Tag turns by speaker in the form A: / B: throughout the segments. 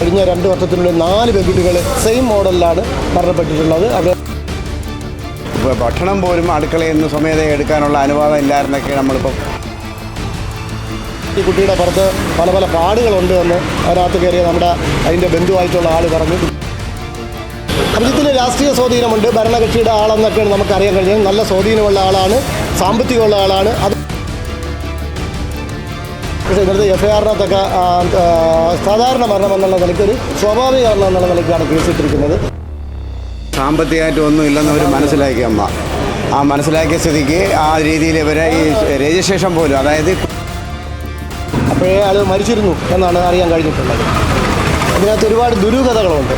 A: കഴിഞ്ഞ രണ്ട് വർഷത്തിനുള്ളിൽ നാല് പെൺകുട്ടികൾ സെയിം മോഡലിലാണ് മരണപ്പെട്ടിട്ടുള്ളത്. അത്
B: ഇപ്പോൾ ഭക്ഷണം പോലും അടുക്കളയിൽ നിന്ന് സ്വമേധ എടുക്കാനുള്ള അനുവാദം ഇല്ലായിരുന്നൊക്കെ നമ്മളിപ്പോൾ
A: ഈ കുട്ടിയുടെ പുറത്ത് പല പല പാടുകളുണ്ട് എന്ന് അതിനകത്ത് കയറിയ നമ്മുടെ അതിന്റെ ബന്ധുവായിട്ടുള്ള ആൾ പറഞ്ഞു. അഭിജിത്തിന് രാഷ്ട്രീയ സ്വാധീനമുണ്ട്. ഭരണകക്ഷിയുടെ ആളെന്നൊക്കെയാണ് നമുക്കറിയാൻ കഴിഞ്ഞത് നല്ല സ്വാധീനമുള്ള ആളാണ് സാമ്പത്തികമുള്ള ആളാണ്. അത് പക്ഷേ ഇന്നത്തെ എഫ് ഐ ആറിനകത്തൊക്കെ സാധാരണ മരണം എന്നുള്ള നിലയ്ക്ക് ഒരു സ്വാഭാവിക മരണം എന്നുള്ള നിലയ്ക്കാണ് കേസിട്ടിരിക്കുന്നത്.
B: സാമ്പത്തികമായിട്ട് ഒന്നും ഇല്ലെന്ന് അവർ മനസ്സിലാക്കി അമ്മ. ആ മനസ്സിലാക്കിയ സ്ഥിതിക്ക് ആ രീതിയിൽ ഇവരെ ഈ രജിസ്ട്രേഷൻ പോലും അതായത്
A: അപ്പോഴേ അത് മരിച്ചിരുന്നു എന്നാണ് അറിയാൻ കഴിഞ്ഞിട്ടുള്ളത്. അതിനകത്ത് ഒരുപാട് ദുരൂഹതകളുണ്ട്.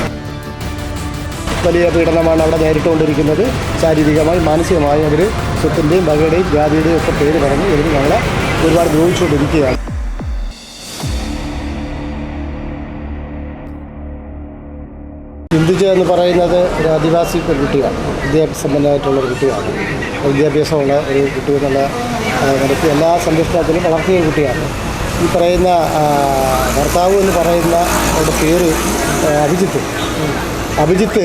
A: വലിയ പീഡനമാണ് അവിടെ നേരിട്ടുകൊണ്ടിരിക്കുന്നത്. ശാരീരികമായി മാനസികമായി അവർ സ്വത്തിന്റെയും വകയുടെയും ജാതിയുടെയും ഒക്കെ പേര് പറഞ്ഞ് ഇവർ ഞങ്ങളെ ഒരുപാട് ദ്രോഹിച്ചുകൊണ്ടിരിക്കുകയാണ് ചിന്തിച്ച എന്ന് പറയുന്നത് ഒരു ആദിവാസി പെൺകുട്ടിയാണ് വിദ്യാഭ്യാസമ്പന്നമായിട്ടുള്ള ഒരു കുട്ടിയാണ്. വിദ്യാഭ്യാസമുള്ള ഒരു കുട്ടി എന്നുള്ള നടത്തി എല്ലാ സംരക്ഷണത്തിലും വളർത്തിയ ഒരു കുട്ടിയാണ്. ഈ പറയുന്ന ഭർത്താവ് എന്ന് പറയുന്ന അവരുടെ പേര് അഭിജിത്ത്. അഭിജിത്ത്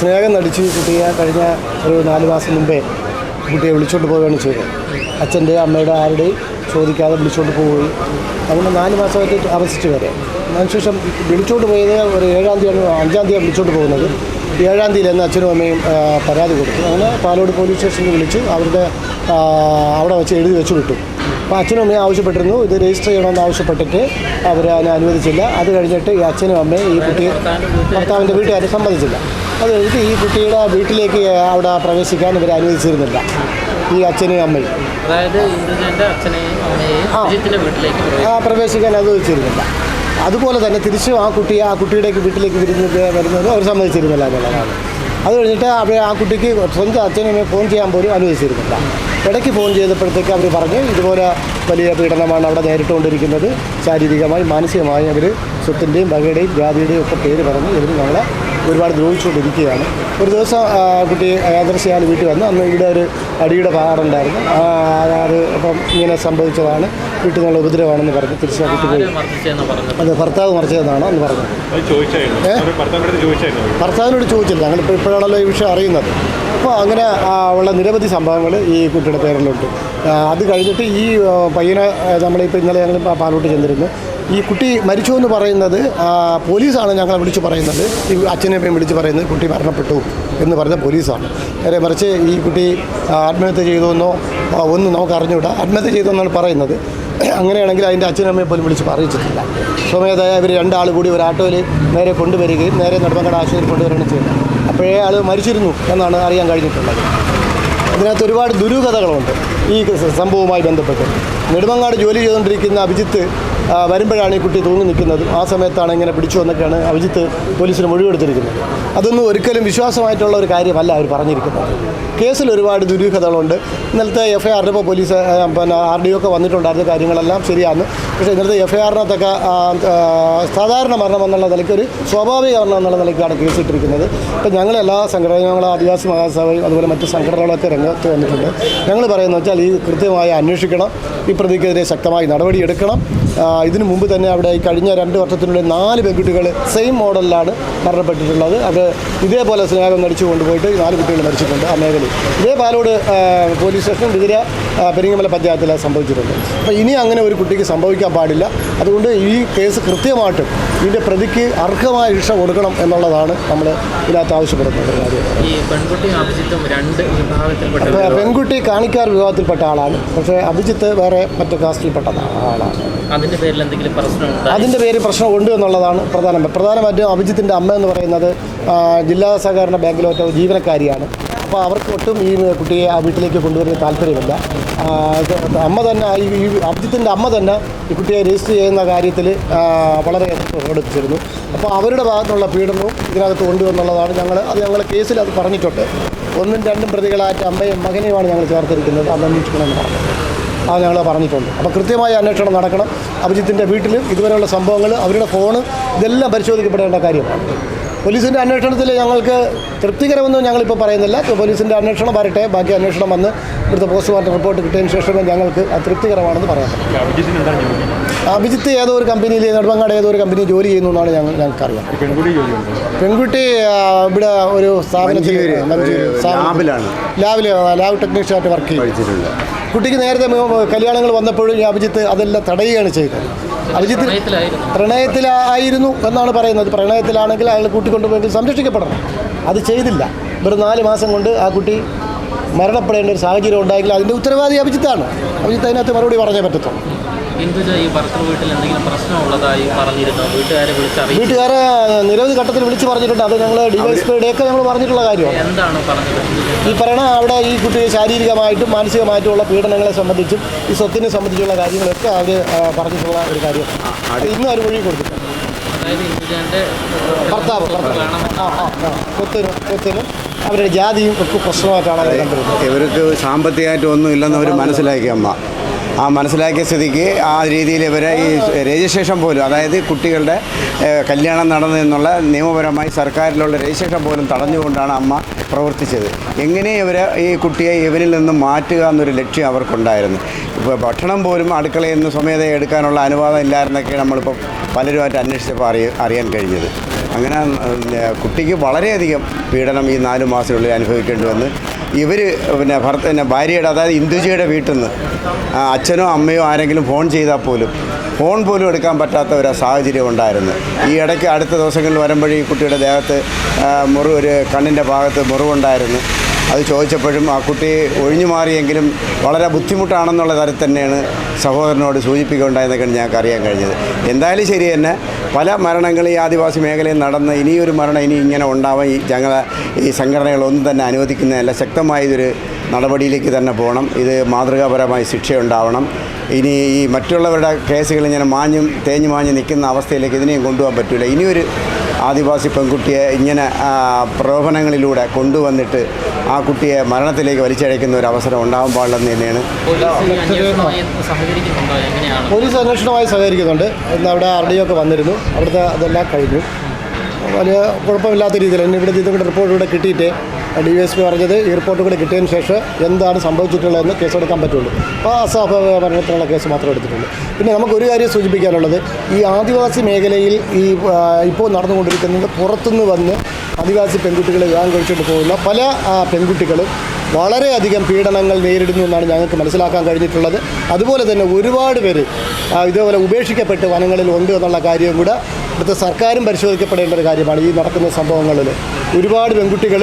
A: സ്നേഹം നടിച്ച് കുട്ടിയെ കഴിഞ്ഞ ഒരു നാല് മാസം മുമ്പേ കുട്ടിയെ വിളിച്ചോണ്ട് പോവുകയാണ് ചെയ്തത്. അച്ഛന്റെ അമ്മയുടെ ആരുടെയും ചോദിക്കാതെ വിളിച്ചോണ്ട് പോവുകയും അങ്ങനെ നാല് മാസമായിട്ട് അവസിച്ച് വരെ. അതിനുശേഷം വിളിച്ചുകൊണ്ട് പോയത് ഒരു ഏഴാം തീയതി അഞ്ചാം തീയതി വിളിച്ചുകൊണ്ട് പോകുന്നത്. ഏഴാം തീയതി എന്ന് അച്ഛനും അമ്മയും പരാതി കൊടുത്തു. അങ്ങനെ പാലോട് പോലീസ് സ്റ്റേഷനിൽ വിളിച്ചു അവരുടെ അവിടെ വെച്ച് എഴുതി വെച്ച് വിട്ടു. അപ്പോൾ അച്ഛനും അമ്മയും ആവശ്യപ്പെട്ടിരുന്നു. ഇത് രജിസ്റ്റർ ചെയ്യണമെന്ന് ആവശ്യപ്പെട്ടിട്ട് അവർ അതിനെ അനുവദിച്ചില്ല. അത് കഴിഞ്ഞിട്ട് ഈ അച്ഛനും അമ്മയും ഈ കുട്ടി ഭർത്താവിന്റെ വീട്ടുകാരെ സമ്മതിച്ചില്ല. അത് കഴിഞ്ഞിട്ട് ഈ കുട്ടിയുടെ വീട്ടിലേക്ക് അവിടെ പ്രവേശിക്കാൻ ഇവർ അനുവദിച്ചിരുന്നില്ല. ഈ അച്ഛനും അമ്മയും.
C: അതായത് അച്ഛനെയും
A: ആ പ്രവേശിക്കാൻ അനുവദിച്ചിരുന്നില്ല. അതുപോലെ തന്നെ തിരിച്ചും ആ കുട്ടിയെ ആ കുട്ടിയുടെ വീട്ടിലേക്ക് വരുന്നത് വരുന്നത് അവർ സമ്മതിച്ചിരുന്നില്ല എന്നുള്ളതാണ്. അത് കഴിഞ്ഞിട്ട് അവർ ആ കുട്ടിക്ക് സ്വന്തം അച്ഛനെ ഫോൺ ചെയ്യാൻ പോലും അനുവദിച്ചിരുന്നില്ല. ഇടയ്ക്ക് ഫോൺ ചെയ്തപ്പോഴത്തേക്ക് അവർ പറഞ്ഞു ഇതുപോലെ വലിയ പീഡനമാണ് അവിടെ നേരിട്ടുകൊണ്ടിരിക്കുന്നത്. ശാരീരികമായി മാനസികമായി അവർ സ്വത്തിന്റെയും വകയുടെയും ജാതിയുടെയും ഒക്കെ പേര് പറഞ്ഞ് ഇവർ ഞങ്ങളെ ഒരുപാട് ദ്രോഹിച്ചുകൊണ്ടിരിക്കുകയാണ്. ഒരു ദിവസം കുട്ടി യാദർശിയാൽ വീട്ടിൽ വന്നു അന്ന് ഇവിടെ ഒരു അടിയുടെ പാടുണ്ടായിരുന്നു. ആ, അത് അപ്പം ഇങ്ങനെ സംഭവിച്ചതാണ്. വീട്ടിൽ നിന്നുള്ള ഉപദ്രവമാണെന്ന് പറഞ്ഞു തിരിച്ച് കുട്ടി പോയി. അത് ഭർത്താവ് മറിച്ചതെന്നാണ് അന്ന് പറഞ്ഞത് ഭർത്താവിനോട് ചോദിച്ചില്ല. ഞങ്ങളിപ്പോൾ ഇപ്പോഴാണല്ലോ ഈ വിഷയം അറിയുന്നത്. അപ്പോൾ അങ്ങനെ ഉള്ള നിരവധി സംഭവങ്ങൾ ഈ കുട്ടിയുടെ പേരിലുണ്ട്. അത് കഴിഞ്ഞിട്ട് ഈ പയ്യനെ നമ്മളിപ്പോൾ ഇന്നലെ ഞങ്ങൾ പാലോട്ട് ചെന്നിരുന്നു. ഈ കുട്ടി മരിച്ചു എന്ന് പറയുന്നത് പോലീസാണ് ഞങ്ങളെ വിളിച്ച് പറയുന്നത്. ഈ അച്ഛനെയും വിളിച്ച് പറയുന്നത് കുട്ടി മരണപ്പെട്ടു എന്ന് പറഞ്ഞ പോലീസാണ്. നേരെ മറിച്ച് ഈ കുട്ടി ആത്മഹത്യ ചെയ്തുവെന്നോ ഒന്നും നമുക്ക് അറിഞ്ഞുകൂടാ ആത്മഹത്യ ചെയ്തെന്നാണ് പറയുന്നത്. അങ്ങനെയാണെങ്കിൽ അതിന്റെ അച്ഛനമ്മയെ പോലും വിളിച്ച് പറയിച്ചിട്ടില്ല. സ്വമേധയാ ഇവർ രണ്ടാൾ കൂടി ഒരു ഓട്ടോയിൽ നേരെ കൊണ്ടുവരികയും നേരെ നെടുമങ്ങാട് ആശുപത്രി കൊണ്ടുവരികയാണ് ചെയ്യുന്നത് അപ്പോഴേ ആൾ മരിച്ചിരുന്നു എന്നാണ് അറിയാൻ കഴിഞ്ഞിട്ടുള്ളത്. ഇതിനകത്ത് ഒരുപാട് ദുരൂഹതകളുണ്ട് ഈ സംഭവവുമായി ബന്ധപ്പെട്ട്. നെടുമങ്ങാട് ജോലി ചെയ്തുകൊണ്ടിരിക്കുന്ന അഭിജിത്ത് വരുമ്പോഴാണ് ഈ കുട്ടി തൂങ്ങി നിൽക്കുന്നത്. ആ സമയത്താണ് ഇങ്ങനെ പിടിച്ചു എന്നൊക്കെയാണ് അഭിജിത്ത് പോലീസിന് മൊഴിയെടുത്തിരിക്കുന്നത് അതൊന്നും ഒരിക്കലും വിശ്വാസമായിട്ടുള്ള ഒരു കാര്യമല്ല അവർ പറഞ്ഞിരിക്കുന്നത്. കേസിൽ ഒരുപാട് ദുരൂഹതകളുണ്ട്. ഇന്നലത്തെ എഫ് ഐ ആറിനിപ്പോൾ പോലീസ് പിന്നെ ആർ ഡി ഒക്കെ വന്നിട്ടുണ്ടായിരുന്ന കാര്യങ്ങളെല്ലാം ശരിയാണ്. പക്ഷേ ഇന്നലത്തെ എഫ് ഐ ആറിനകത്തൊക്കെ സാധാരണ മരണം എന്നുള്ള നിലയ്ക്ക് ഒരു സ്വാഭാവിക മരണം എന്നുള്ള നിലയ്ക്കാണ് കേസ് കേസിട്ടിരിക്കുന്നത് ഇപ്പം ഞങ്ങൾ എല്ലാ സംഘടനകളും ആദിവാസി മഹാസഭയും അതുപോലെ മറ്റ് സംഘടനകളൊക്കെ രംഗത്ത് വന്നിട്ടുണ്ട്. ഞങ്ങൾ പറയുന്നത് വെച്ചാൽ ഈ കൃത്യമായി അന്വേഷിക്കണം. ഈ പ്രതിക്കെതിരെ ശക്തമായി നടപടിയെടുക്കണം. ഇതിനു മുമ്പ് തന്നെ അവിടെ ഈ കഴിഞ്ഞ രണ്ട് വർഷത്തിനുള്ളിൽ നാല് പെൺകുട്ടികൾ സെയിം മോഡലിലാണ് മരണപ്പെട്ടിട്ടുള്ളത്. അത് ഇതേപോലെ സ്നേഹം നടിച്ചു കൊണ്ടുപോയിട്ട് നാല് കുട്ടികൾ മരിച്ചിട്ടുണ്ട് ആ മേഖലയിൽ. ഇതേ പാലോട് പോലീസ് സ്റ്റേഷൻ വിതിര പെരിങ്ങമല പഞ്ചായത്തിൽ സംഭവിച്ചിട്ടുണ്ട്. അപ്പോൾ ഇനി അങ്ങനെ ഒരു കുട്ടിക്ക് സംഭവിക്കാൻ പാടില്ല. അതുകൊണ്ട് ഈ കേസ് കൃത്യമായിട്ടും ഇതിന്റെ പ്രതിക്ക് അർഹമായ ശിക്ഷ കൊടുക്കണം എന്നുള്ളതാണ് നമ്മൾ ഇതിനകത്ത് ആവശ്യപ്പെടുന്നത്
C: ഈ അഭിജിത്തും രണ്ട് വിഭാഗത്തിൽപ്പെട്ട
A: പെൺകുട്ടി കാണിക്കാർ വിഭാഗത്തിൽപ്പെട്ട ആളാണ്. പക്ഷേ അഭിജിത്ത് വേറെ മറ്റു കാസ്റ്റിൽപ്പെട്ട ആളാണ്.
C: അതിന്റെ പേരിൽ എന്തെങ്കിലും പ്രശ്നമുണ്ടോ
A: അതിന്റെ പേര് പ്രശ്നമുണ്ട് എന്നുള്ളതാണ് പ്രധാനം. പ്രധാനമായിട്ടും അഭിജിത്തിന്റെ അമ്മ എന്ന് പറയുന്നത് ജില്ലാ സഹകരണ ബാങ്കിലോട്ട് ജീവനക്കാരിയാണ്. അപ്പോൾ അവർക്ക് ഒട്ടും ഈ കുട്ടിയെ ആ വീട്ടിലേക്ക് കൊണ്ടുവരുന്ന താല്പര്യമില്ല. അമ്മ തന്നെ ഈ അഭിജിത്തിന്റെ അമ്മ തന്നെ ഈ കുട്ടിയെ രജിസ്റ്റർ ചെയ്യുന്ന കാര്യത്തിൽ വളരെ പ്രകടിപ്പിച്ചിരുന്നു അപ്പോൾ അവരുടെ ഭാഗത്തുള്ള പീഡനവും ഇതിനകത്ത് കൊണ്ടുവന്നുള്ളതാണ് ഞങ്ങൾ അത് ഞങ്ങൾ കേസിൽ അത് പറഞ്ഞിട്ടുണ്ട്. ഒന്നും രണ്ടും പ്രതികളായിട്ട് അമ്മയും മകനെയുമാണ് ഞങ്ങൾ ചേർത്തിരിക്കുന്നത്. അത് അന്വേഷിക്കണമെന്ന് പറഞ്ഞത് അത് ഞങ്ങൾ പറഞ്ഞിട്ടുണ്ട്. അപ്പോൾ കൃത്യമായ അന്വേഷണം നടക്കണം. അഭിജിത്തിന്റെ വീട്ടിൽ ഇതുവരെയുള്ള സംഭവങ്ങൾ അവരുടെ ഫോണ് ഇതെല്ലാം പരിശോധിക്കപ്പെടേണ്ട കാര്യമാണ്. പോലീസിന്റെ അന്വേഷണത്തിൽ ഞങ്ങൾക്ക് തൃപ്തികരമെന്നും ഞങ്ങളിപ്പോൾ പറയുന്നില്ല. പോലീസിന്റെ അന്വേഷണം വരട്ടെ. ബാക്കി അന്വേഷണം വന്ന് ഇവിടുത്തെ പോസ്റ്റ്മോർട്ടം റിപ്പോർട്ട് കിട്ടിയതിന് ശേഷമേ ഞങ്ങൾക്ക് അത് തൃപ്തികരമാണെന്ന് പറയാൻ പറ്റും.
D: ഈ എന്താണ് ജോലി?
A: അഭിജിത്ത് ഏതോ ഒരു കമ്പനിയിൽ നെടുമങ്ങാട് ഏതോ ഒരു കമ്പനി ജോലി ചെയ്യുന്നു എന്നാണ് ഞങ്ങൾ ഞങ്ങൾക്കറിയാം.
D: അറിയാം പെൺകുട്ടി
A: ഇവിടെ ഒരു സ്ഥാപനത്തിൽ സ്ഥാപനത്തിൽ
B: ലാബിലാണ്.
A: ലാബിൽ ലാബ് ടെക്നീഷ്യനായിട്ട് വർക്ക് ചെയ്യും കുട്ടിക്ക് നേരത്തെ കല്യാണങ്ങൾ വന്നപ്പോഴും ഈ അഭിജിത്ത് അതെല്ലാം തടയുകയാണ് ചെയ്തത്. അഭിജിത്ത്
C: പ്രണയത്തിലായിരുന്നു.
A: പ്രണയത്തിലായിരുന്നു എന്നാണ് പറയുന്നത്. പ്രണയത്തിലാണെങ്കിൽ അയാൾ കൂട്ടിക്കൊണ്ടുപോയെങ്കിൽ സംരക്ഷിക്കപ്പെടണം. അത് ചെയ്തില്ല. വെറും നാല് മാസം കൊണ്ട് ആ കുട്ടി മരണപ്പെടേണ്ട ഒരു സാഹചര്യം ഉണ്ടായെങ്കിൽ അതിന്റെ ഉത്തരവാദി അഭിജിത്താണ്. അഭിജിത്ത് അതിനകത്ത് മറുപടി പറഞ്ഞേ പറ്റത്തുള്ളൂ.
C: ഈ ഭർത്തൃ വീട്ടിൽ എന്തെങ്കിലും പ്രശ്നമുള്ളതായി പറഞ്ഞിരുന്നു? വീട്ടുകാരെ വിളിച്ചറിയിച്ചു
A: വീട്ടുകാരെ നിരവധി ഘട്ടത്തിൽ വിളിച്ച് പറഞ്ഞിട്ടുണ്ട്. അത് ഞങ്ങൾ ഡിവൈഎസ്പിയുടെയൊക്കെ ഞങ്ങൾ പറഞ്ഞിട്ടുള്ള കാര്യമാണ്.
C: എന്താണ് പറഞ്ഞത്?
A: ഈ പറയണ അവിടെ ഈ കുട്ടിയെ ശാരീരികമായിട്ടും മാനസികമായിട്ടുള്ള പീഡനങ്ങളെ സംബന്ധിച്ചും ഈ സ്വത്തിനെ സംബന്ധിച്ചുള്ള കാര്യങ്ങളൊക്കെ അവർ പറഞ്ഞിട്ടുള്ള ഒരു കാര്യം. ഇന്ന് അവർ മൊഴി കൊടുത്തിട്ടുണ്ട്. ഭർത്താവ് ആ ആ അവരുടെ ജാതിയും ഒക്കെ പ്രശ്നമായിട്ടാണ് അവർ കണ്ടിരുന്നത്
B: ഇവർക്ക് സാമ്പത്തികമായിട്ടൊന്നും ഇല്ലെന്ന് അവർ മനസ്സിലാക്കി അമ്മ. ആ മനസ്സിലാക്കിയ സ്ഥിതിക്ക് ആ രീതിയിൽ ഇവരെ ഈ രജിസ്ട്രേഷൻ പോലും അതായത് കുട്ടികളുടെ കല്യാണം നടന്നു എന്നുള്ള നിയമപരമായി സർക്കാരിലുള്ള രജിസ്ട്രേഷൻ പോലും തടഞ്ഞുകൊണ്ടാണ് അമ്മ പ്രവർത്തിച്ചത്. എങ്ങനെ ഇവരെ ഈ കുട്ടിയെ ഇവനിൽ നിന്ന് മാറ്റുക എന്നൊരു ലക്ഷ്യം അവർക്കുണ്ടായിരുന്നു. ഇപ്പോൾ ഭക്ഷണം പോലും അടുക്കളയിൽ നിന്ന് സ്വമേധ എടുക്കാനുള്ള അനുവാദം ഇല്ലായിരുന്നൊക്കെ നമ്മളിപ്പോൾ പലരുമായിട്ട് അന്വേഷിച്ചപ്പോൾ അറിയ അറിയാൻ കഴിഞ്ഞത്. അങ്ങനെ കുട്ടിക്ക് വളരെയധികം പീഡനം ഈ നാല് മാസത്തിനുള്ളിൽ അനുഭവിക്കേണ്ടി വന്ന് ഇവർ പിന്നെ ഭർത്ത പിന്നെ ഭാര്യയുടെ അതായത് ഇന്ദുജിയുടെ വീട്ടിൽ നിന്ന് അച്ഛനോ അമ്മയോ ആരെങ്കിലും ഫോൺ ചെയ്താൽ പോലും ഫോൺ പോലും എടുക്കാൻ പറ്റാത്ത ഒരു സാഹചര്യം ഉണ്ടായിരുന്നു. ഈ ഇടയ്ക്ക് അടുത്ത ദിവസങ്ങളിൽ വരുമ്പോഴേ ഈ കുട്ടിയുടെ ദേഹത്ത് മുറിവ് ഒരു കണ്ണിന്റെ ഭാഗത്ത് മുറിവുണ്ടായിരുന്നു. അത് ചോദിച്ചപ്പോഴും ആ കുട്ടി ഒഴിഞ്ഞു മാറിയെങ്കിലും വളരെ ബുദ്ധിമുട്ടാണെന്നുള്ള തരത്തിൽ തന്നെയാണ് സഹോദരനോട് സൂചിപ്പിക്കുകയുണ്ടായെന്നൊക്കെയാണ് ഞങ്ങൾക്ക് അറിയാൻ കഴിഞ്ഞത്. എന്തായാലും ശരി തന്നെ പല മരണങ്ങൾ ഈ ആദിവാസി മേഖലയിൽ നടന്ന് ഇനിയൊരു മരണം ഇനി ഇങ്ങനെ ഉണ്ടാവാൻ ഈ ഞങ്ങളെ ഈ സംഘടനകളൊന്നും തന്നെ അനുവദിക്കുന്നതല്ല. ശക്തമായ ഇതൊരു നടപടിയിലേക്ക് തന്നെ പോകണം. ഇത് മാതൃകാപരമായി ശിക്ഷയുണ്ടാവണം. ഇനി ഈ മറ്റുള്ളവരുടെ കേസുകൾ ഇങ്ങനെ മാഞ്ഞും തേഞ്ഞു മാഞ്ഞ് നിൽക്കുന്ന അവസ്ഥയിലേക്ക് ഇതിനെയും കൊണ്ടുപോകാൻ പറ്റില്ല ഇനിയൊരു ആദിവാസി പെൺകുട്ടിയെ ഇങ്ങനെ പ്രലോഭനങ്ങളിലൂടെ കൊണ്ടുവന്നിട്ട് ആ കുട്ടിയെ മരണത്തിലേക്ക് വലിച്ചഴയ്ക്കുന്ന ഒരു അവസരം ഉണ്ടാകാൻ പാടില്ലെന്ന് തന്നെയാണ്.
C: പോലീസ് ഈ എങ്ങനെയാണ്?
A: പോലീസ് അന്വേഷണമായി സഹകരിക്കുന്നുണ്ട്. ഇന്ന് അവിടെ ആർ ഡി ഒക്കെ വന്നിരുന്നു. അവിടുത്തെ അതെല്ലാം കഴിഞ്ഞു. വലിയ കുഴപ്പമില്ലാത്ത രീതിയിൽ ഇനി ഇവിടെ ഇതും റിപ്പോർട്ട് ഇവിടെ കിട്ടിയിട്ട് ഡി എസ് പി പറഞ്ഞത് റിപ്പോർട്ട് കൂടി കിട്ടിയതിന് ശേഷം എന്താണ് സംഭവിച്ചിട്ടുള്ളതെന്ന് കേസെടുക്കാൻ പറ്റുള്ളൂ. അപ്പോൾ മരണത്തിനുള്ള കേസ് മാത്രമേ എടുത്തിട്ടുള്ളൂ. പിന്നെ നമുക്കൊരു കാര്യം സൂചിപ്പിക്കാനുള്ളത് ഈ ആദിവാസി മേഖലയിൽ ഈ ഇപ്പോൾ നടന്നുകൊണ്ടിരിക്കുന്നത് പുറത്തുനിന്ന് വന്ന് ആദിവാസി പെൺകുട്ടികളെ വിവാഹം കഴിച്ചിട്ട് പോകുന്ന പല പെൺകുട്ടികളും വളരെയധികം പീഡനങ്ങൾ നേരിടുന്നു എന്നാണ് ഞങ്ങൾക്ക് മനസ്സിലാക്കാൻ കഴിഞ്ഞിട്ടുള്ളത്. അതുപോലെ തന്നെ ഒരുപാട് പേര് ഇതേപോലെ ഉപേക്ഷിക്കപ്പെട്ട് വനങ്ങളിൽ ഉണ്ട് എന്നുള്ള കാര്യം കൂടെ ഇവിടുത്തെ സർക്കാരും പരിശോധിക്കപ്പെടേണ്ട ഒരു കാര്യമാണ് ഈ നടക്കുന്ന സംഭവങ്ങളിൽ. ഒരുപാട് പെൺകുട്ടികൾ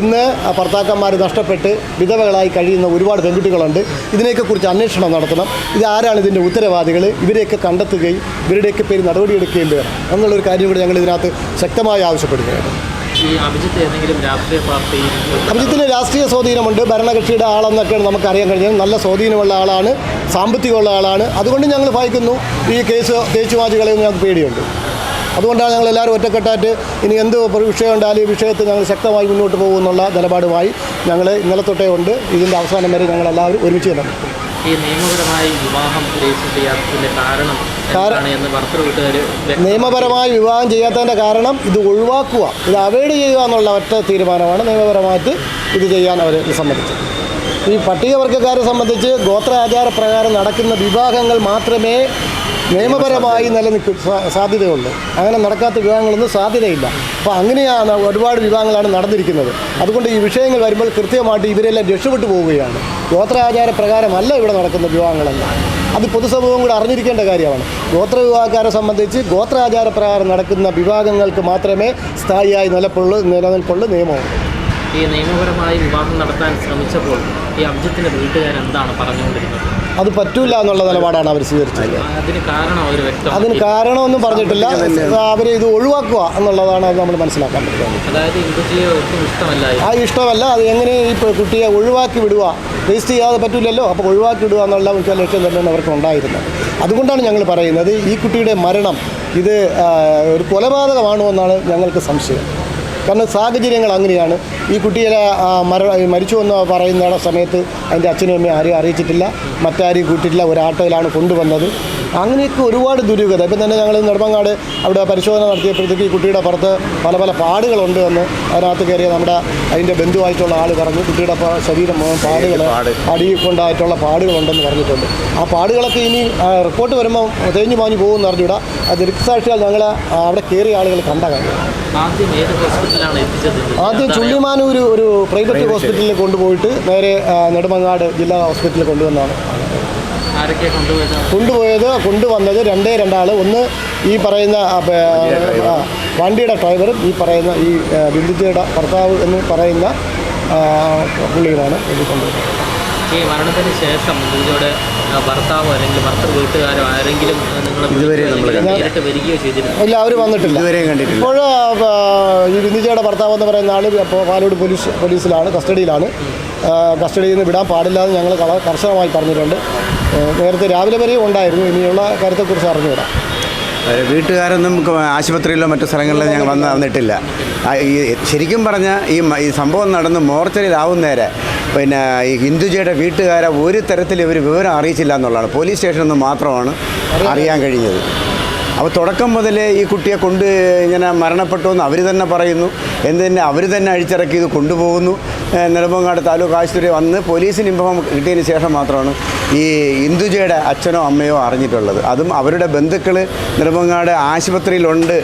A: ഇന്ന് ഭർത്താക്കന്മാർ നഷ്ടപ്പെട്ട് വിധവകളായി കഴിയുന്ന ഒരുപാട് പെൺകുട്ടികളുണ്ട്. ഇതിനെയൊക്കെക്കുറിച്ച് അന്വേഷണം നടത്തണം. ഇത് ആരാണ് ഇതിന്റെ ഉത്തരവാദികൾ ഇവരെയൊക്കെ കണ്ടെത്തുകയും ഇവരുടെയൊക്കെ പേര് നടപടിയെടുക്കുകയും വേണം. എന്നുള്ളൊരു കാര്യം കൂടി ഞങ്ങൾ ഇതിനകത്ത് ശക്തമായി ആവശ്യപ്പെടുകയാണ്. അഭിജിത്തിന് രാഷ്ട്രീയ സ്വാധീനമുണ്ട്. ഭരണകക്ഷിയുടെ ആളെന്നൊക്കെയാണ് നമുക്കറിയാൻ കഴിഞ്ഞത് നല്ല സ്വാധീനമുള്ള ആളാണ്. സാമ്പത്തികമുള്ള ആളാണ്. അതുകൊണ്ട് ഞങ്ങൾ ഭയക്കുന്നു. ഈ കേസ് തേച്ചുമാച്ചുകളെ ഞങ്ങൾക്ക് പേടിയുണ്ട്. അതുകൊണ്ടാണ് ഞങ്ങൾ എല്ലാവരും ഒറ്റക്കെട്ടായിട്ട് ഇനി എന്ത് വിഷയം ഉണ്ടായാലും ഈ വിഷയത്തിൽ ഞങ്ങൾ ശക്തമായി മുന്നോട്ട് പോകുമെന്നുള്ള നിലപാടുമായി ഞങ്ങൾ ഇന്നലെ തൊട്ടേ ഉണ്ട്. ഇതിന്റെ അവസാനം വരെ ഞങ്ങൾ എല്ലാവരും ഒരുമിച്ച് തന്നെ
C: ഈ നിയമപരമായി വിവാഹം രജിസ്റ്റർ ചെയ്യാത്തതിന്റെ കാരണം
A: നിയമപരമായി വിവാഹം ചെയ്യാത്തതിന്റെ കാരണം ഇത് ഒഴിവാക്കുക ഇത് അവോയ്ഡ് ചെയ്യുക എന്നുള്ള ഒറ്റ തീരുമാനമാണ് നിയമപരമായിട്ട് ഇത് ചെയ്യാൻ അവർ സമ്മതിച്ചത്. ഈ പട്ടികവർഗക്കാരെ സംബന്ധിച്ച് ഗോത്ര ആചാരപ്രകാരം നടക്കുന്ന വിവാഹങ്ങൾ മാത്രമേ നിയമപരമായി നിലനിൽക്കും സാധ്യതയുണ്ട്. അങ്ങനെ നടക്കാത്ത വിവാഹങ്ങളൊന്നും സാധ്യതയില്ല. അപ്പോൾ അങ്ങനെയാണ് ഒരുപാട് വിവാഹങ്ങളാണ് നടന്നിരിക്കുന്നത്. അതുകൊണ്ട് ഈ വിഷയങ്ങൾ വരുമ്പോൾ കൃത്യമായിട്ട് ഇവരെല്ലാം രക്ഷപ്പെട്ടു പോവുകയാണ്. ഗോത്രാചാര പ്രകാരമല്ല ഇവിടെ നടക്കുന്ന വിവാഹങ്ങളെല്ലാം അത് പൊതുസമൂഹം കൂടെ അറിഞ്ഞിരിക്കേണ്ട കാര്യമാണ്. ഗോത്ര വിവാഹക്കാരെ സംബന്ധിച്ച് ഗോത്രാചാര പ്രകാരം നടക്കുന്ന വിഭാഗങ്ങൾക്ക് മാത്രമേ സ്ഥായിയായി നിലപ്പുള്ളൂ നിലനിൽപ്പുള്ളൂ നിയമമുണ്ട്
C: ഈ നിയമപരമായി വിവാഹം നടത്താൻ ശ്രമിച്ചപ്പോൾ ഈ അഭിജിത്തിന്റെ വീട്ടുകാർ എന്താണ് പറഞ്ഞുകൊണ്ടിരുന്നത്?
A: അത് പറ്റൂല എന്നുള്ള നിലപാടാണ് അവർ സ്വീകരിച്ചത്.
C: അതിന് കാരണം അവർ വ്യക്തം
A: അതിന് കാരണമൊന്നും പറഞ്ഞിട്ടില്ല. അവർ ഇത് ഒഴിവാക്കുക എന്നുള്ളതാണ് അത് നമ്മൾ മനസ്സിലാക്കാൻ പറ്റുന്നത്.
C: അതായത് ഹിന്ദുജിയെ ഒട്ടും ഇഷ്ടമല്ല
A: ആ ഇഷ്ടമല്ല. അത് എങ്ങനെ ഈ കുട്ടിയെ ഒഴിവാക്കി വിടുക? രജിസ്റ്റർ ചെയ്യാതെ പറ്റില്ലല്ലോ അപ്പോൾ ഒഴിവാക്കി വിടുക എന്നുള്ള മുഖ്യ ലക്ഷ്യം തന്നെയാണ് അവർക്ക് ഉണ്ടായിരുന്നത്. അതുകൊണ്ടാണ് ഞങ്ങൾ പറയുന്നത് ഈ കുട്ടിയുടെ മരണം ഇത് ഒരു കൊലപാതകമാണോ എന്നാണ് ഞങ്ങൾക്ക് സംശയം. കാരണം സാഹചര്യങ്ങൾ അങ്ങനെയാണ്. ഈ കുട്ടിയെ മര മരിച്ചു എന്ന് പറയുന്ന സമയത്ത് അതിന്റെ അച്ഛനും അമ്മയും ആരെയും അറിയിച്ചിട്ടില്ല. മറ്റാരെയും കൂട്ടിയിട്ടില്ല. ഒരു ആട്ടോയിലാണ് കൊണ്ടുവന്നത്. അങ്ങനെയൊക്കെ ഒരുപാട് ദുരൂഹത. ഇപ്പം തന്നെ ഞങ്ങൾ നെടുമങ്ങാട് അവിടെ പരിശോധന നടത്തിയപ്പോഴത്തേക്ക് ഈ കുട്ടിയുടെ പുറത്ത് പല പല പാടുകളുണ്ട് എന്ന് അതിനകത്ത് കയറിയ നമ്മുടെ അതിന്റെ ബന്ധുവായിട്ടുള്ള ആൾ പറഞ്ഞു. കുട്ടിയുടെ ശരീരം പാടുകൾ
B: പാട്.
A: അടി കൊണ്ടായിട്ടുള്ള പാടുകളുണ്ടെന്ന് പറഞ്ഞിട്ടുണ്ട്. ആ പാടുകളൊക്കെ ഇനി റിപ്പോർട്ട് വരുമ്പോൾ തേഞ്ഞു മാഞ്ഞു പോകുമെന്ന് അറിഞ്ഞൂടാ അത് ദൃക്സാക്ഷികൾ ഞങ്ങൾ അവിടെ കയറിയ ആളുകൾ കണ്ട കാര്യം.
C: ആദ്യം
A: ചുള്ളിമാനൂർ ഒരു പ്രൈവറ്റ് ഹോസ്പിറ്റലിൽ കൊണ്ടുപോയിട്ട് നേരെ നെടുമങ്ങാട് ജില്ലാ ഹോസ്പിറ്റലിൽ
C: കൊണ്ടുവന്നാണ്. കൊണ്ടുപോയത്?
A: കൊണ്ടുവന്നത് രണ്ടേ രണ്ടാൾ ഒന്ന് ഈ പറയുന്ന വണ്ടിയുടെ ഡ്രൈവറും ഈ പറയുന്ന ഈ ബിന്ദുജയുടെ ഭർത്താവ് എന്ന് പറയുന്ന പുള്ളികളാണ് ഇത് കൊണ്ടുപോയത്.
C: ഈ മരണത്തിന് ശേഷം നിങ്ങളുടെ ഭർത്താവോ അല്ലെങ്കിൽ ഭർത്തൃ വീട്ടുകാരോ ആരെങ്കിലും നിങ്ങൾ
B: ഇതുവരെ നമ്മൾ
C: നേരിട്ട് വരികയോ ചെയ്തിരുന്നു?
A: ഇല്ല അവർ വന്നിട്ടില്ല.
B: ഇതുവരെയും കണ്ടിട്ടില്ല.
A: ഇപ്പോൾ ഈ ബിന്ദുജയുടെ ഭർത്താവ് എന്ന് പറയുന്ന ആൾ അപ്പോൾ പാലോട് പോലീസ് പോലീസിലാണ് കസ്റ്റഡിയിലാണ്. കസ്റ്റഡിയിൽ നിന്ന് വിടാൻ പാടില്ലാന്ന് ഞങ്ങൾ കർശനമായി പറഞ്ഞിട്ടുണ്ട്. നേരത്തെ രാവിലെ വരെയും ഉണ്ടായിരുന്നു. ഇനിയുള്ള കാര്യത്തെക്കുറിച്ച്
B: അറിഞ്ഞുവിടാം വീട്ടുകാരൊന്നും ആശുപത്രിയിലോ മറ്റു സ്ഥലങ്ങളിലോ ഞങ്ങൾ വന്ന് വന്നിട്ടില്ല. ഈ ശരിക്കും പറഞ്ഞാൽ ഈ സംഭവം നടന്ന് മോർച്ചറിയിലാവുന്നേരെ പിന്നെ ഈ ഹിന്ദുജയുടെ വീട്ടുകാരെ ഒരു തരത്തിൽ ഇവർ വിവരം അറിയിച്ചില്ല എന്നുള്ളതാണ്. പോലീസ് സ്റ്റേഷനിൽ നിന്ന് മാത്രമാണ് അറിയാൻ കഴിഞ്ഞത്. അപ്പോൾ തുടക്കം മുതലേ ഈ കുട്ടിയെ കൊണ്ട് ഇങ്ങനെ മരണപ്പെട്ടു എന്ന് അവർ തന്നെ പറയുന്നു. എന്തിനെ അവർ തന്നെ അഴിച്ചിറക്കി ഇത് കൊണ്ടുപോകുന്നു. നെടുമ്പങ്ങാട് താലൂക്ക് ആശുപത്രി വന്ന് പോലീസിന് ഇൻഫോം കിട്ടിയതിന് ശേഷം മാത്രമാണ് ഈ ഇന്ദുജയുടെ അച്ഛനോ അമ്മയോ അറിഞ്ഞിട്ടുള്ളത്. അതും അവരുടെ ബന്ധുക്കൾ നെടുമ്പങ്ങാട് ആശുപത്രിയിലുണ്ട്.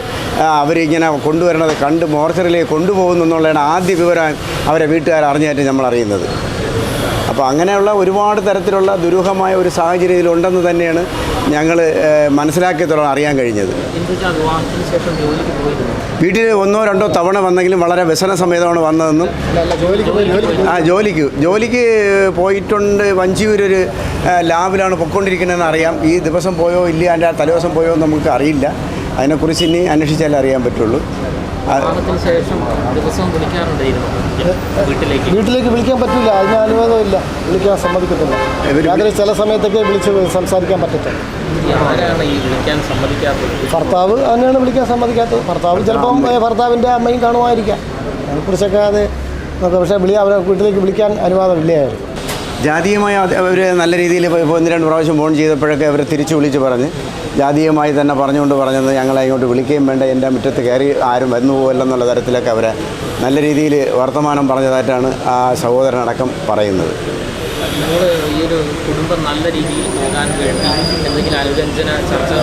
B: അവരിങ്ങനെ കൊണ്ടുവരണത് കണ്ട് മോർച്ചറിയിലേക്ക് കൊണ്ടുപോകുന്നു എന്നുള്ളതാണ് ആദ്യ വിവരം അവരെ വീട്ടുകാർ അറിഞ്ഞായിട്ട് നമ്മൾ അറിയുന്നത്. അപ്പോൾ അങ്ങനെയുള്ള ഒരുപാട് തരത്തിലുള്ള ദുരൂഹമായ ഒരു സാഹചര്യം സാഹചര്യത്തിലുണ്ടെന്ന് തന്നെയാണ് ഞങ്ങൾ മനസ്സിലാക്കിയത്തോളം അറിയാൻ കഴിഞ്ഞത്. വീട്ടിൽ ഒന്നോ രണ്ടോ തവണ വന്നെങ്കിലും വളരെ വ്യസന സമേതമാണ് വന്നതെന്നും. ആ ജോലിക്ക് ജോലിക്ക് പോയിട്ടുണ്ട്. വഞ്ചിയൂരൊരു ലാബിലാണ് പൊയ്ക്കൊണ്ടിരിക്കുന്നതെന്ന് അറിയാം. ഈ ദിവസം പോയോ ഇല്ല അതിന്റെ തലേദിവസം പോയോ എന്ന് നമുക്ക് അറിയില്ല. അതിനെക്കുറിച്ച് ഇനി അന്വേഷിച്ചാലേ അറിയാൻ പറ്റുള്ളൂ.
C: ശേഷം ദിവസവും വിളിക്കാറുണ്ടായിരുന്നു വീട്ടിലേക്ക്.
A: വീട്ടിലേക്ക് വിളിക്കാൻ പറ്റില്ല. അതിന് അനുവാദമില്ല വിളിക്കാൻ സമ്മതിക്കത്തില്ല. അതിന് ചില സമയത്തൊക്കെ വിളിച്ച് സംസാരിക്കാൻ പറ്റത്തില്ല.
C: ഈ ആരാണ് ഈ വിളിക്കാൻ സമ്മതിക്കാത്തത്?
A: ഭർത്താവ് തന്നെയാണ് വിളിക്കാൻ സമ്മതിക്കാത്തത്. ഭർത്താവ് ചിലപ്പം ഭർത്താവിന്റെ അമ്മയും കാണുമായിരിക്കാം. അതിനെക്കുറിച്ചൊക്കെ അത് നോക്കാം പക്ഷേ വിളി അവരെ വീട്ടിലേക്ക് വിളിക്കാൻ അനുവാദമില്ലായിരുന്നു.
B: ജാതീയമായി അവർ നല്ല രീതിയിൽ ഇപ്പോൾ ഒന്ന് രണ്ട് പ്രാവശ്യം ഫോൺ ചെയ്തപ്പോഴൊക്കെ അവർ തിരിച്ചു വിളിച്ച് പറഞ്ഞ്. ജാതീയമായി തന്നെ പറഞ്ഞുകൊണ്ട് പറഞ്ഞത് ഞങ്ങളെ ഇങ്ങോട്ട് വിളിക്കുകയും വേണ്ട എന്റെ മുറ്റത്ത് കയറി ആരും വന്നു പോകല്ലെന്നുള്ള തരത്തിലൊക്കെ അവരെ നല്ല രീതിയിൽ വർത്തമാനം പറഞ്ഞതായിട്ടാണ് ആ സഹോദരനടക്കം പറയുന്നത്.
C: കുടുംബം നല്ല രീതിയിൽ പോകാൻ വേണ്ടി ചർച്ച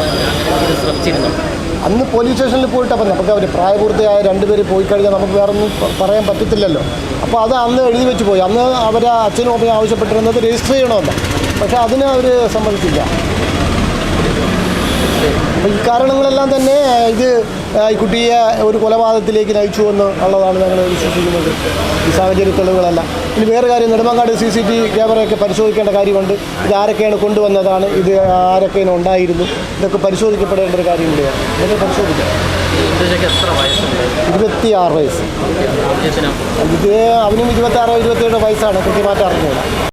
A: അന്ന് പോലീസ് സ്റ്റേഷനിൽ പോയിട്ട് അപ്പം നമുക്ക് അവർ പ്രായപൂർത്തിയായ രണ്ടുപേര് പോയി കഴിഞ്ഞാൽ നമുക്ക് വേറെ ഒന്നും പറയാൻ പറ്റത്തില്ലല്ലോ. അപ്പോൾ അത് അന്ന് എഴുതി വെച്ച് പോയി. അന്ന് അവർ അച്ഛനും അമ്മയും ആവശ്യപ്പെട്ടിരുന്നത് രജിസ്റ്റർ ചെയ്യണമെന്ന് പക്ഷേ അതിന് അവർ സമ്മതിച്ചില്ല. അപ്പോൾ ഈ കാരണങ്ങളെല്ലാം തന്നെ ഇത് ഈ കുട്ടിയെ ഒരു കൊലപാതകത്തിലേക്ക് നയിച്ചു എന്ന് ഉള്ളതാണ് ഞങ്ങൾ വിശ്വസിക്കുന്നത്. ഈ സാഹചര്യ തെളിവുകളല്ല ഇനി വേറെ കാര്യം നെടുമങ്ങാട് സി സി ടി ക്യാമറയൊക്കെ പരിശോധിക്കേണ്ട കാര്യമുണ്ട്. ഇത് ആരൊക്കെയാണ് കൊണ്ടുവന്നതാണ്? ഇത് ആരൊക്കെയാണ് ഉണ്ടായിരുന്നു? ഇതൊക്കെ പരിശോധിക്കപ്പെടേണ്ട ഒരു കാര്യം കൂടിയാണ് ഇതൊക്കെ പരിശോധിക്കാം. ഇരുപത്തി ആറ് വയസ്സ്. ഇത് അവനും ഇരുപത്തി ആറോ ഇരുപത്തിയേഴോ വയസ്സാണ് കൃത്യമായിട്ട് അറിഞ്ഞില്ല